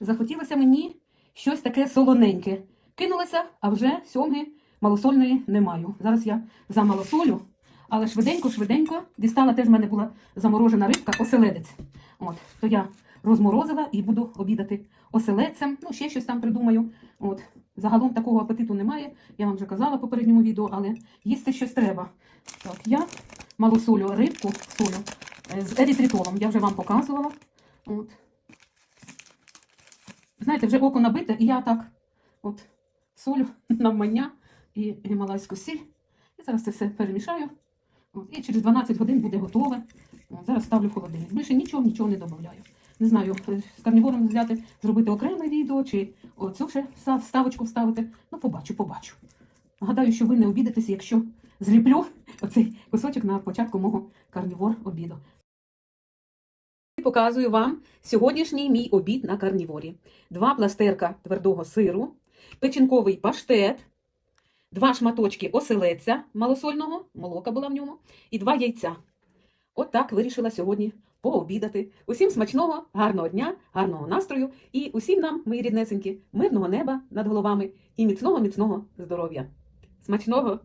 захотілося мені щось таке солоненьке. Кинулася, а вже сьомги малосольної не маю. Зараз я за малосолю, але швиденько-швиденько дістала теж в мене була заморожена рибка, оселедець. От, то я розморозила і буду обідати оселедцем. Ну, ще щось там придумаю. От. Загалом такого апетиту немає. Я вам вже казала в попередньому відео, але їсти щось треба. Так, я малосолю рибку солю е, з ерітритолом. Я вже вам показувала. От. Знаєте, вже око набите, і я так от солю навмання і гімалайську сіль. І зараз це все перемішаю. От, і через 12 годин буде готове. От, зараз ставлю в холодильник. Більше нічого, нічого не додаю. Не знаю, е, з карнівором взяти, зробити окреме відео, чи оцю ще вставочку вставити. Ну, побачу, побачу. Гадаю, що ви не обідетеся, якщо зліплю оцей кусочок на початку мого карнівор обіду. Показую вам сьогоднішній мій обід на карніворі. Два пластерка твердого сиру, печінковий паштет, два шматочки оселедця малосольного, молока була в ньому, і два яйця. От так вирішила сьогодні пообідати. Усім смачного, гарного дня, гарного настрою і усім нам, мої ріднесенькі, мирного неба над головами і міцного, міцного здоров'я. Смачного!